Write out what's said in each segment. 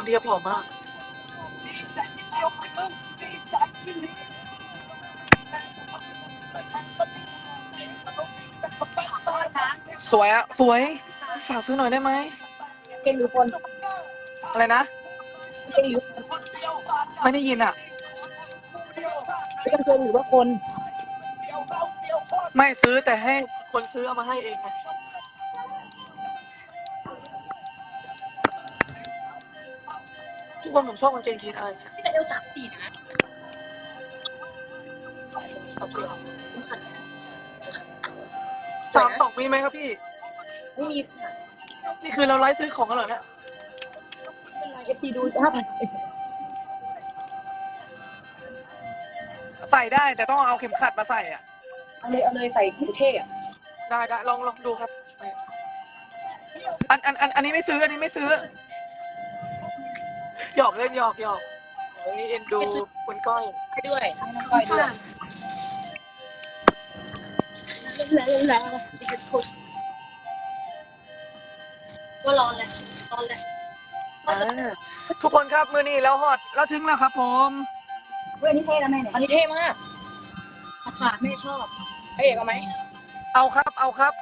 คนที่จะผอมมากสวยอะสวย ฝากซื้อหน่อยได้ไหมเป็นหรือคนอะไรนะเป็นหรือไม่ได้ยินอะเป็นกางเกงหรือว่าคน ไม่ซื้อแต่ให้คนซื้อเอามาให้เองไง ทุกคนผมชอบกางเกงยีนอะไรเนี่ยที่แต่เอลสามสี่นะสามสิบสามสองมีไหมครับพี่ ไม่มีนี่คือเราไลฟ์ซื้อของกันเหรอเนี่ยเป็นไรเอฟซีดูห้าพันใส่ได้แต่ต้องเอาเข็มขัดมาใส่อะ เอาเลยเอาเลยใส่เท่ๆอะได้ได้ลองลองดูครับ อันอันอันอันนี้ไม่ซื้ออันนี้ไม่ซื้อ หยอกเล่นหยอกหยอกเฮ้ยเอ็นดูคุณก้อยให้ด้วยให้น้องก้อยด้วยแล้วก็ร้อนแหละร้อนแหละอ่าทุกคนครับมือนี้แล้วฮอตแล้วถึงแล้วครับ ผม เว้ยนี่เท่นะแม่เนี่ยอันนี้เท่มากราคาแม่ชอบให้เอกเอาไหมเอาครับเอาครับ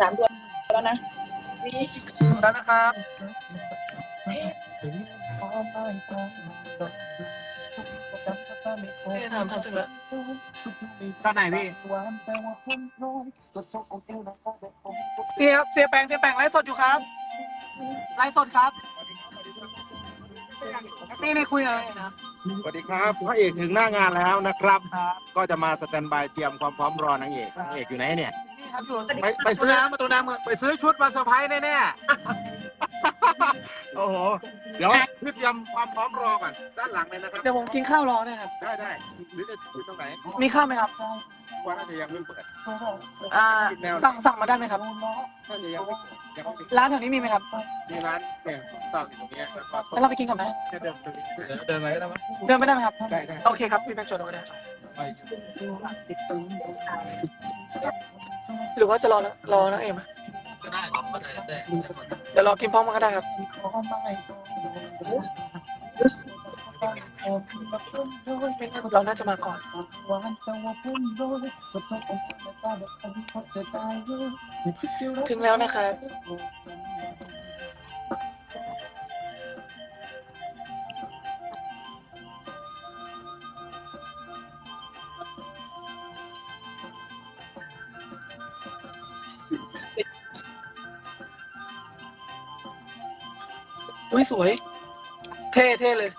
สามตัวแล้วนะ แล้วนะครับ นี่ถามถามถึงแล้วตอนไหนพี่นี่ครับเสียแปงเสียแปงไลฟ์สดอยู่ครับไลฟ์สดครับนี่นี่คุยอะไรนะสวัสดีครับพระเอกถึงหน้างานแล้วนะครับครับก็จะมาสแตนบายเตรียมความพร้อมรอนางเอกนางเอกอยู่ไหนเนี่ยนี่ครับอยู่ไปไปประตูซื้อน้ำประตูน้ำครับไปซื้อชุดมาเซอร์ไพรส์แน่ๆ โอ้โห เดี๋ยวพี่เตรียมความพร้อมรอก่อนด้านหลังเลยนะครับ เดี๋ยวผมกินข้าวรอนะครับ ได้ได้หรือจะอยู่ตรงไหนมีข้าวไหมครับว่าน่าจะยังไม่เปิดอ่าสั่งสั่งมาได้ไหมครับ น่าจะยังไม่ยังไม่ปิดร้านแถวนี้มีไหมครับมีร้านเนี่ยส้มตำอยู่ตรงเนี้ยแล้วก็แล้วเราไปกินก่อนไหมแค่เดินตรงนี้เดินไปก็ได้มั้งเดินไม่ได้ไหมครับ ได้ได้โอเคครับพี่แบงค์จดเอาไว้ได้ไปหรือว่าจะรอนะรอนะเอ็มอะ ก็ได้ครับก็ได้แต่เดี๋ยวรอกินพร้อมกันก็ได้ครับเราน่าจะมาก่อนถึงแล้วนะครับ อุ้ยสวย เท่เท่เลย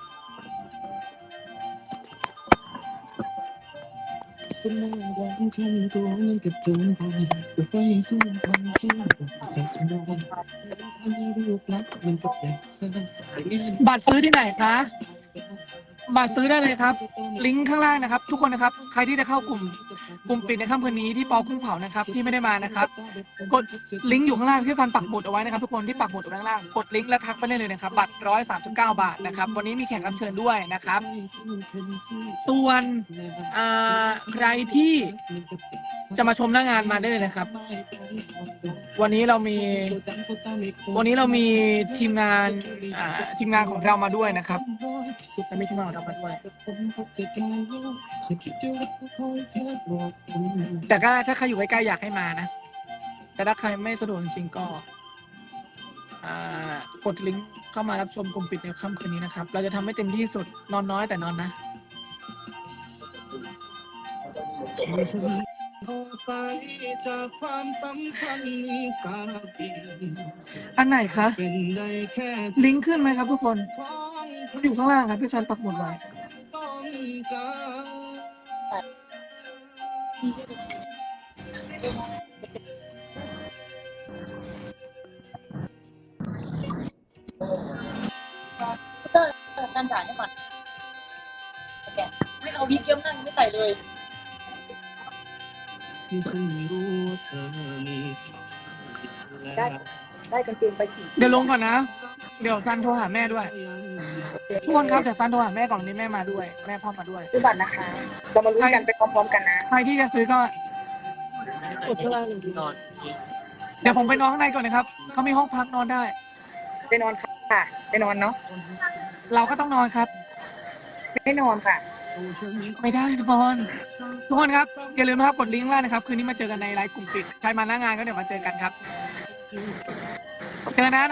คุณแม่ยังทำตัวเหมันกับโจรพอยไปสู้ความสู้ใจจนโดนทั้งที่รูปลักษณ์มันก็แปลกซะบัตรซื้อที่ไหนคะ บัตรซื้อได้เลยครับ ลิงก์ข้างล่างนะครับ ทุกคนนะครับ ใครที่จะเข้ากลุ่ม กลุ่มปิดในค่ำคืนนี้ที่ปอกุ้งเผานะครับ ที่ไม่ได้มานะครับ กดลิงก์อยู่ข้างล่างที่ฟันปักหมุดเอาไว้นะครับ ทุกคนที่ปักหมุดอยู่ข้างล่าง กดลิงก์แล้วทักไปได้เลยนะครับ บัตรร้อยสามสิบเก้าบาทนะครับ วันนี้มีแขกรับเชิญด้วยนะครับ ส่วนใครที่ จะมาชมหน้างานมาได้เลยนะครับ วันนี้เรามี วันนี้เรามีทีมงานอ่าทีมงานของเรามาด้วยนะครับจะมีทีมงานของเรามาด้วย แต่ก็ถ้าใครอยู่ใกล้ๆอยากให้มานะ แต่ถ้าใครไม่สะดวกจริงๆก็กดลิงก์เข้ามารับชมกลุ่มปิดในค่ำคืนนี้นะครับ เราจะทำให้เต็มที่สุดนอนน้อยแต่นอนนะ ไปจากความสัมพันธ์นี้กาปีอันไหนคะ เป็นได้แค่ลิงก์ขึ้นไหมครับทุกคนของมันอยู่ข้างล่างครับพี่ซันปักหมุดไว้ต้องการเตอร์การจ่ายให้ก่อนแกะไม่เอาวิกเยิ้มนั่นไม่ใส่เลย ที่ฉันรู้ว่าเธอมีได้ ได้กางเกงไปสี่เดี๋ยวลงก่อนนะ เดี๋ยวซันโทรหาแม่ด้วย ทุกคนครับเดี๋ยวซันโทรหาแม่ก่อนนี้แม่มาด้วย แม่พ่อมาด้วย ซื้อบัตรนะคะ เรามาลุ้นกันไปพร้อมๆกันนะ ใครที่จะซื้อก็ กดข้างล่างเลยนอนเดี๋ยวผมไปนอนข้างในก่อนนะครับเขามีห้องพักนอนได้ ไปนอนค่ะค่ะไปนอนเนาะ เราก็ต้องนอนครับ ไม่นอนค่ะ ไม่ได้ทุกคนทุกคนครับ อย่าลืมนะครับกดลิงก์ล่างนะครับ คืนนี้มาเจอกันในไลฟ์กลุ่มปิด ใครมาหน้างานก็เดี๋ยวมาเจอกันครับ เจอกันนะ